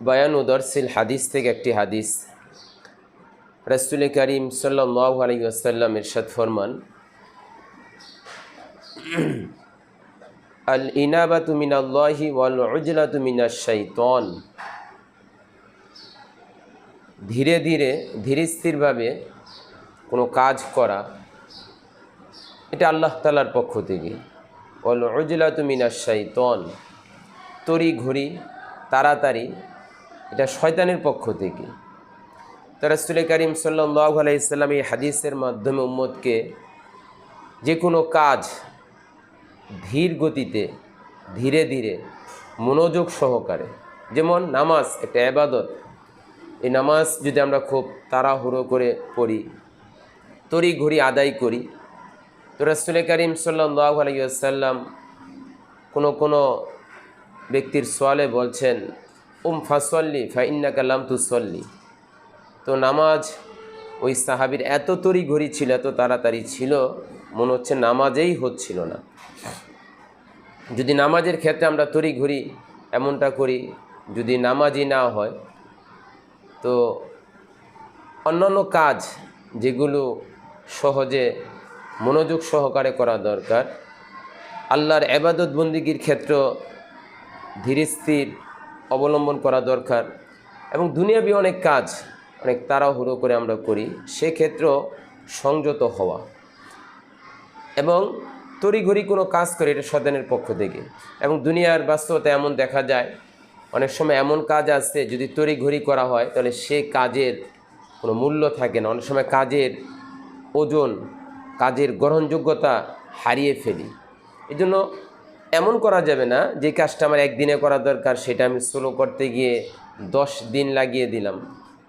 বায়ান উদরসিল হাদিস থেকে একটি হাদিস। রসুল করিম সাল্লাহ আলী আসাল্লাম ইরশাদ ফরমান, আল ইনাবাতু মিনাল্লাহি ওয়াল উজলাতু মিনাশ শাইতান ধীরে ধীরে ধীরে স্থিরভাবে কোনো কাজ করা, এটা আল্লাহ তালার পক্ষ থেকে। ওয়াল উজলাতু মিনাশ শাইতান তড়ি ঘড়ি তাড়াতাড়ি এটা শয়তানের পক্ষ থেকে। তো রাসুল করিম সাল্লাহ আলাইসাল্লাম এই হাদিসের মাধ্যমে উম্মদকে যে কোনো কাজ ধীর গতিতে, ধীরে ধীরে, মনোযোগ সহকারে, যেমন নামাজ, একটা আবাদত এই নামাজ যদি আমরা খুব তাড়াহুড়ো করে পড়ি তড়ি ঘড়ি আদায় করি, তো রাসুল করিম সাল্লাহ আলাইসাল্লাম কোনো কোনো ব্যক্তির সোয়ালে বলছেন উম, ফাসল্লি ফাইন্না কালাম তুসল্লি। তো নামাজ, ওই সাহাবির এত তড়ি ঘড়ি ছিল, এত তাড়াতাড়ি ছিল, মনে হচ্ছে নামাজেই হচ্ছিল না। যদি নামাজের ক্ষেত্রে আমরা তড়ি ঘড়ি এমনটা করি, যদি নামাজই না হয়, তো অন্যান্য কাজ যেগুলো সহজে মনোযোগ সহকারে করা দরকার, আল্লাহর এবাদত বন্দিগির ক্ষেত্র ধীরে স্থির অবলম্বন করা দরকার এবং দুনিয়াবি অনেক কাজ, অনেক তাড়াহুড়ো করে আমরা করি, সেক্ষেত্রেও সংযত হওয়া এবং তড়িঘড়ি কোনো কাজ করে এটা সদানের পক্ষ থেকে। এবং দুনিয়ার বাস্তবতা এমন দেখা যায়, অনেক সময় এমন কাজ আছে যদি তড়িঘড়ি করা হয়, তাহলে সে কাজের কোনো মূল্য থাকে না। অনেক সময় কাজের ওজন, কাজের গ্রহণযোগ্যতা হারিয়ে ফেলি। এই জন্য এমন করা যাবে না যে কাজটা আমার একদিনে করা দরকার, সেটা আমি স্লো করতে গিয়ে দশ দিন লাগিয়ে দিলাম।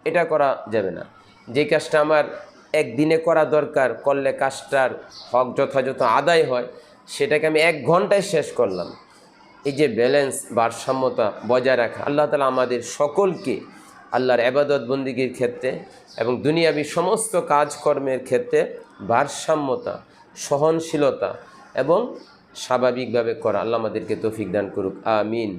এটা করা যাবে না। যে কাজটা আমার একদিনে করা দরকার, করলে কাজটার হক যথাযথ আদায় হয়, সেটাকে আমি এক ঘন্টায় শেষ করলাম। এই যে ব্যালেন্স ভারসাম্যতা বজায় রাখা, আল্লাহ তালা আমাদের সকলকে আল্লাহর আবাদত বন্দিগির ক্ষেত্রে এবং দুনিয়াবি সমস্ত কাজকর্মের ক্ষেত্রে ভারসাম্যতা, সহনশীলতা এবং স্বাভাবিকভাবে করা। আল্লাহ আমাদেরকে তৌফিক দান করুক। আমিন।